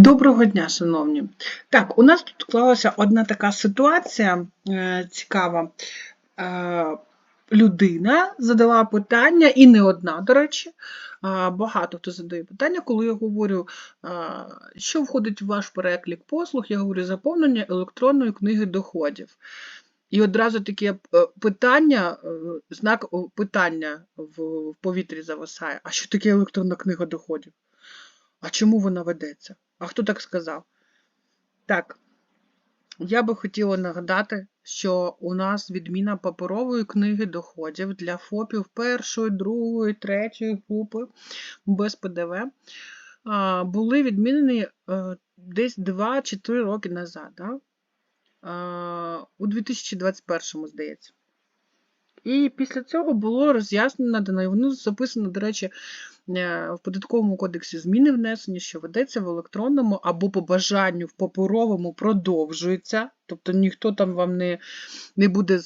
Доброго дня, шановні. Так, у нас тут склалася одна така ситуація е, цікава. Е, людина задала питання, і не одна, до речі. Е, багато хто задає питання, коли я говорю, е, що входить в ваш переклік послуг, я говорю заповнення електронної книги доходів. І одразу таке е, питання, е, знак питання в, в повітрі зависає. А що таке електронна книга доходів? А чому вона ведеться? А хто так сказав? Так, я би хотіла нагадати, що у нас відміна паперової книги доходів для ФОПів першої, другої, третьої групи без ПДВ були відмінені е, десь 2 чи 3 роки назад, да? у 2021, здається. І після цього було роз'яснено, надано, і воно записано, до речі, е, в податковому кодексі зміни внесені, що ведеться в електронному або по бажанню в паперовому продовжується, тобто ніхто там вам не, не буде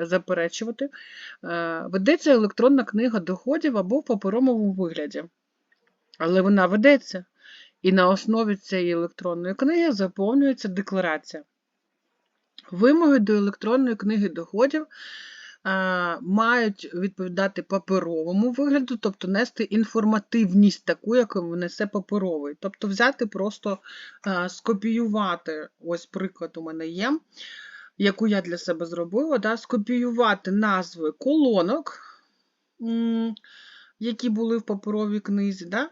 заперечувати. Е, Ведеться електронна книга доходів або в паперовому вигляді. Але вона ведеться. І на основі цієї електронної книги заповнюється декларація. Вимоги до електронної книги доходів мають відповідати паперовому вигляду, тобто нести інформативність таку, яку несе паперовий. Тобто взяти просто скопіювати, ось приклад у мене є, яку я для себе зробила, да, скопіювати назви колонок, які були в паперовій книзі. Да,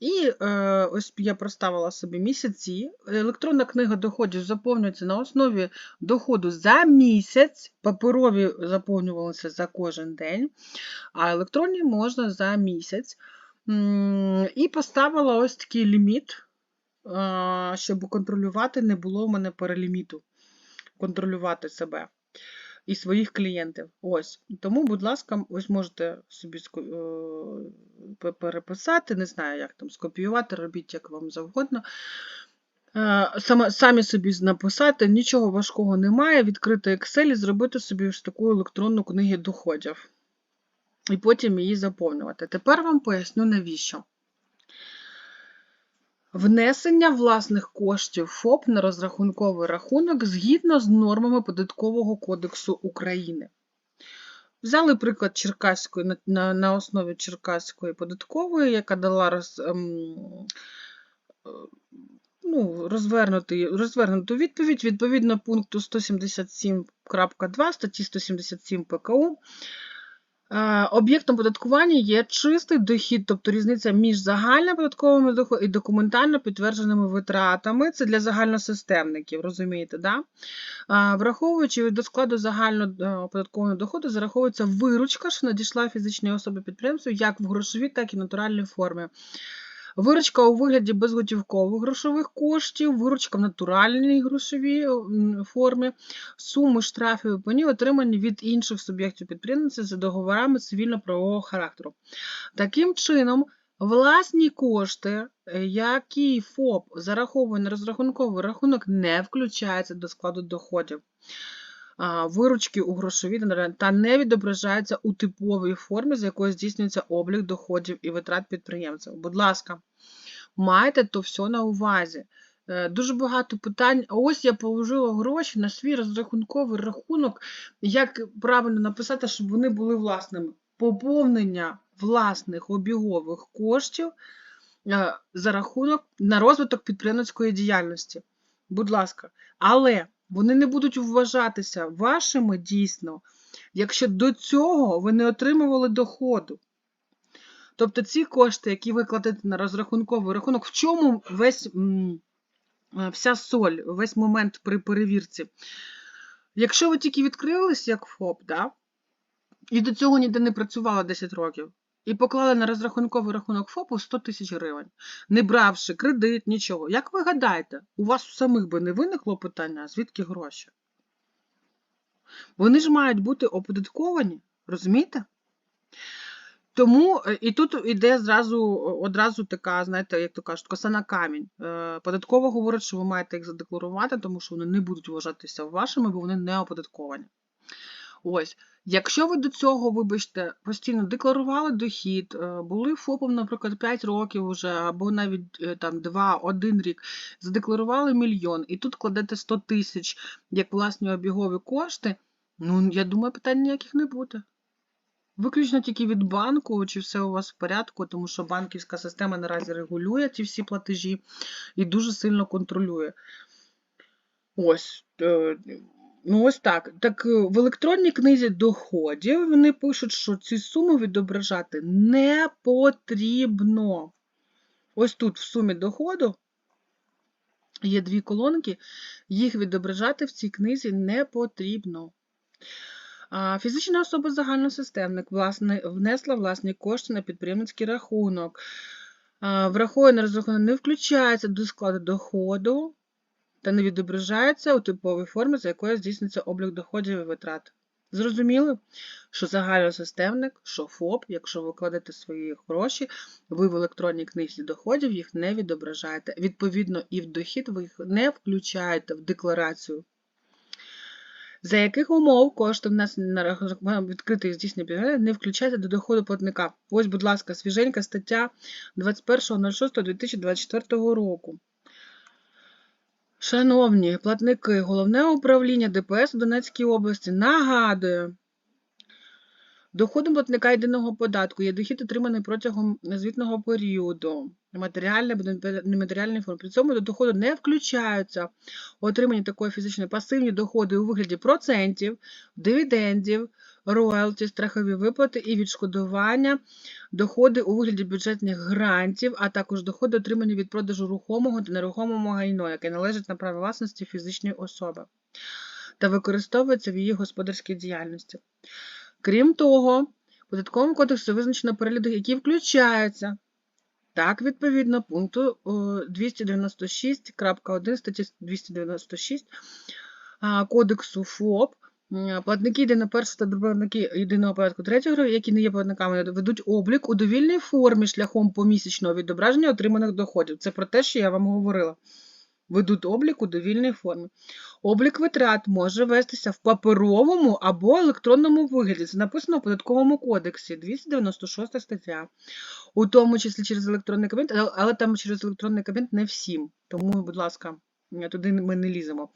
і е, ось я проставила собі місяці. Електронна книга доходів заповнюється на основі доходу за місяць. Паперові заповнювалися за кожен день, а електронні можна за місяць. І поставила ось такий ліміт, е, щоб контролювати, не було в мене переліміту. Контролювати себе і своїх клієнтів. Ось. Тому, будь ласка, ось можете собі е, переписати, не знаю, як там скопіювати, робіть як вам завгодно. Е, Самі собі написати, нічого важкого немає, відкрити Excel і зробити собі ось таку електронну книгу доходів. І потім її заповнювати. Тепер вам поясню, навіщо. Внесення власних коштів ФОП на розрахунковий рахунок згідно з нормами Податкового кодексу України. Взяли приклад Черкаської на, на, основі Черкаської податкової, яка дала роз, ем, е, ну, розвернути, розвернуту відповідь відповідно пункту 177.2 статті 177 ПКУ. Е, Об'єктом податкування є чистий дохід, тобто різниця між загальними податковими доходами і документально підтвердженими витратами. Це для загальносистемників, розумієте, да? А, Враховуючи до складу загального податкового доходу, зараховується виручка, що надійшла фізичній особі підприємцю як в грошовій, так і натуральній формі. Виручка у вигляді безготівкових грошових коштів, виручка в натуральній грошовій м, формі, суми штрафів і пені отримані від інших суб'єктів підприємництва за договорами цивільно-правового характеру. Таким чином, власні кошти, е, які ФОП зараховує на розрахунковий рахунок, не включаються до складу доходів. Виручки у грошовій та не відображаються у типовій формі, з якою здійснюється облік доходів і витрат підприємців. Будь ласка, майте то все на увазі. Е, Дуже багато питань. Ось я положила гроші на свій розрахунковий рахунок. Як правильно написати, щоб вони були власними? Поповнення власних обігових коштів е, за рахунок на розвиток підприємницької діяльності. Будь ласка, але вони не будуть вважатися вашими дійсно, якщо до цього ви не отримували доходу. Тобто ці кошти, які ви кладете на розрахунковий рахунок, в чому весь, е, вся соль, весь момент при перевірці? Якщо ви тільки відкрились як ФОП, да, і до цього ніде не працювали 10 років, і поклали на розрахунковий рахунок ФОПу 100 тисяч гривень, не бравши кредит, нічого. Як ви гадаєте, у вас самих би не виникло питання, звідки гроші? Вони ж мають бути оподатковані, розумієте? Тому е, і тут іде зразу одразу така, знаєте, як то кажуть, коса на камінь. Е, Податково говорить, що ви маєте їх задекларувати, тому що вони не будуть вважатися вашими, бо вони не оподатковані. Ось, якщо ви до цього, вибачте, постійно декларували дохід, е, були ФОПом, наприклад, 5 років уже, або навіть е, там 2-1 рік, задекларували мільйон, і тут кладете 100 тисяч як власні обігові кошти, ну, я думаю, питань ніяких не буде. Виключно тільки від банку, чи все у вас в порядку, тому що банківська система наразі регулює ці всі платежі і дуже сильно контролює. Ось. Ну, ось так. Так е, в електронній книзі доходів вони пишуть, що ці суми відображати не потрібно. Ось тут в сумі доходу є дві колонки, їх відображати в цій книзі не потрібно. Фізична особа загальносистемник власне, внесла власні кошти на підприємницький рахунок. Враховане розрахунок не включається до складу доходу та не відображається у типовій формі, за якою здійснюється облік доходів і витрат. Зрозуміли, що загальносистемник, що ФОП, якщо ви кладете свої гроші, ви в електронній книзі доходів їх не відображаєте. Відповідно, і в дохід ви їх не включаєте в декларацію. За яких умов кошти внесені на рахунок відкритий і здійснення підприємства не включаються до доходу платника? Ось, будь ласка, свіженька стаття 21.06.2024 року. Шановні платники, Головне управління ДПС у Донецькій області нагадує, доходом платника єдиного податку є дохід, отриманий протягом звітного періоду, матеріальний або нематеріальний форм. При цьому до доходу не включаються отримані такої фізичної пасивні доходи у вигляді процентів, дивідендів, роялті, страхові виплати і відшкодування, доходи у вигляді бюджетних грантів, а також доходи, отримані від продажу рухомого та нерухомого гайно, яке належить на право власності фізичної особи та використовується в її господарській діяльності. Крім того, податковим кодексом визначено перелік, які включаються. Так, відповідно, пункту 296.1 статті 296 Кодексу ФОП Платники єдиного першого та платники єдиного порядку третього, які не є платниками, ведуть облік у довільній формі шляхом помісячного відображення отриманих доходів. Це про те, що я вам говорила. Ведуть облік у довільній формі. Облік витрат може вестися в паперовому або електронному вигляді. Це написано в податковому кодексі 296 стаття. У тому числі через електронний кабінет, але там через електронний кабінет не всім. Тому, будь ласка. Туди ми не ліземо.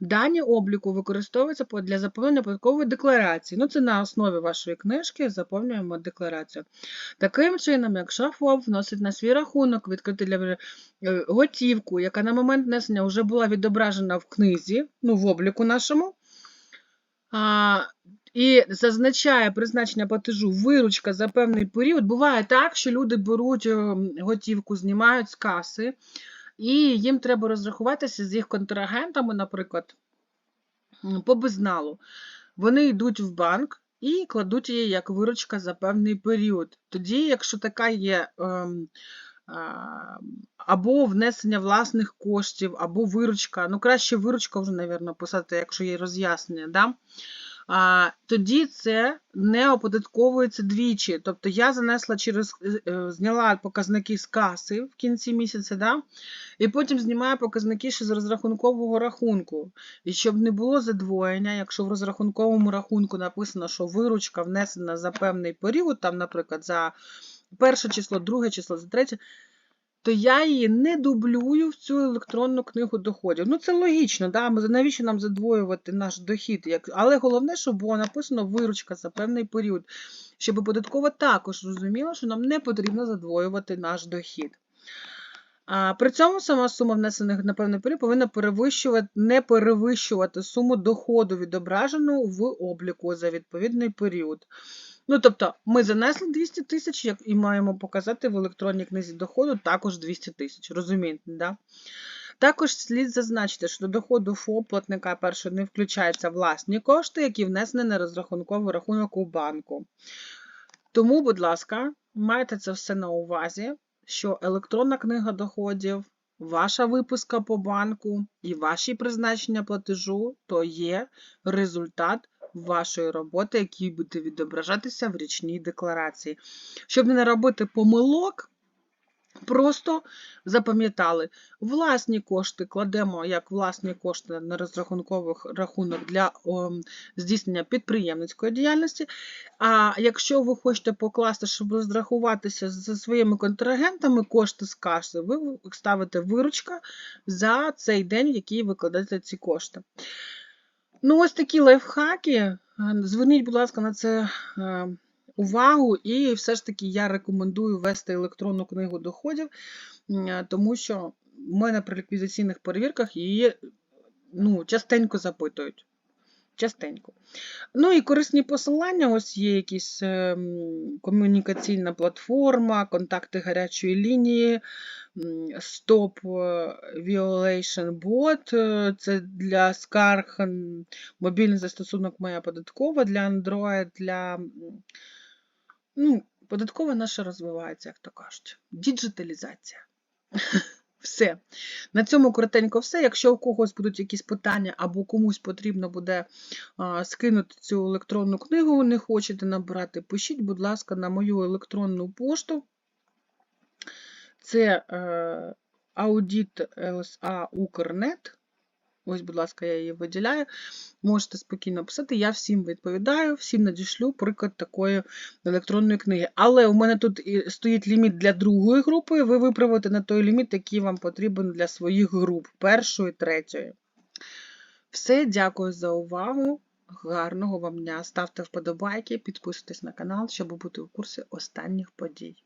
Дані обліку використовуються для заповнення податкової декларації. Ну, це на основі вашої книжки заповнюємо декларацію. Таким чином, якщо ФОП вносить на свій рахунок відкритий для е, готівку, яка на момент внесення вже була відображена в книзі, ну, в обліку нашому, а, і зазначає призначення платежу виручка за певний період, буває так, що люди беруть ем, готівку, знімають з каси. І їм треба розрахуватися з їх контрагентами, наприклад, по безналу. Вони йдуть в банк і кладуть її як виручка за певний період. Тоді, якщо така є ем, або внесення власних коштів, або виручка, ну краще виручка вже, мабуть, писати, якщо є роз'яснення. Да? А, тоді це не оподатковується двічі. Тобто я занесла через, е, зняла показники з каси в кінці місяця, да? і потім знімаю показники ще з розрахункового рахунку. І щоб не було задвоєння, якщо в розрахунковому рахунку написано, що виручка внесена за певний період, там, наприклад, за перше число, друге число, за третє то я її не дублюю в цю електронну книгу доходів. Ну, це логічно, да? навіщо нам задвоювати наш дохід? Але головне, щоб було написано виручка за певний період, щоб податкова також розуміла, що нам не потрібно задвоювати наш дохід. А При цьому сама сума внесених на певний період повинна перевищувати, не перевищувати суму доходу, відображену в обліку за відповідний період. Ну, тобто, ми занесли 200 тисяч і маємо показати в електронній книзі доходу також 200 тисяч. Розумієте, да? Також слід зазначити, що до доходу ФОП платника першого не включаються власні кошти, які внесені на розрахунковий рахунок у банку. Тому, будь ласка, майте це все на увазі, що електронна книга доходів, ваша виписка по банку і ваші призначення платежу то є результат вашої роботи, які буде відображатися в річній декларації. Щоб не робити помилок, Просто запам'ятали, власні кошти кладемо як власні кошти на розрахункових рахунок для здійснення підприємницької діяльності. А якщо ви хочете покласти, щоб розрахуватися зі своїми контрагентами, кошти з каси, ви ставите виручка за цей день, в який ви кладете ці кошти. Ну, ось такі лайфхаки. Е, Зверніть, будь ласка, на це е, увагу, і все ж таки я рекомендую вести електронну книгу доходів, е, тому що в мене при ліквідаційних перевірках її ну, частенько запитують. Частенько. Ну і корисні посилання, ось є якісь ем, комунікаційна платформа, контакти гарячої лінії, Stop е, Violation Bot, е, це для скарг, мобільний застосунок Моя податкова для Android, для ну, податкова наша розвивається, як то кажуть. Діджиталізація. Все. На цьому коротенько все. Якщо у когось будуть якісь питання або комусь потрібно буде скинути цю електронну книгу, не хочете набирати, пишіть, будь ласка, на мою електронну пошту. Це е, ЛСА Укрнет. Ось, будь ласка, я її виділяю. Можете спокійно писати. Я всім відповідаю, всім надішлю приклад такої електронної книги. Але у мене тут стоїть ліміт для другої групи. Ви виправите на той ліміт, який вам потрібен для своїх груп, першої, третьої. Все, дякую за увагу. Гарного вам дня. Ставте вподобайки, підписуйтесь на канал, щоб бути в курсі останніх подій.